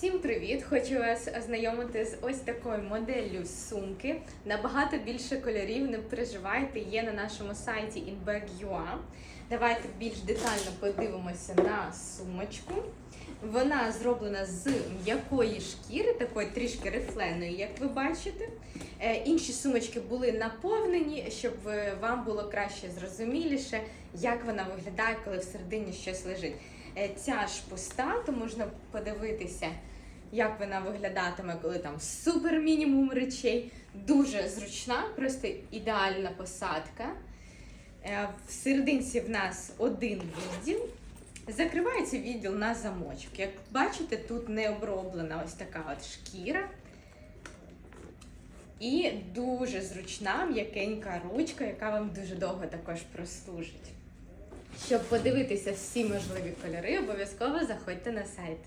Всім привіт! Хочу вас ознайомити з ось такою моделлю сумки. Набагато більше кольорів, не переживайте, є на нашому сайті inbag.ua. Давайте більш детально подивимося на сумочку. Вона зроблена з м'якої шкіри, такої трішки рифленої, як ви бачите. Е, Інші сумочки були наповнені, щоб е, вам було краще зрозуміліше, як вона виглядає, коли всередині щось лежить. Е, Ця ж пуста, то можна подивитися, як вона виглядатиме, коли там супер мінімум речей. Дуже зручна, просто ідеальна посадка. Е, В серединці в нас один відділ. Закривається відділ на замочок. Як бачите, тут не оброблена ось така от шкіра. І дуже зручна м'якенька ручка, яка вам дуже довго також прослужить. Щоб подивитися всі можливі кольори, обов'язково заходьте на сайт.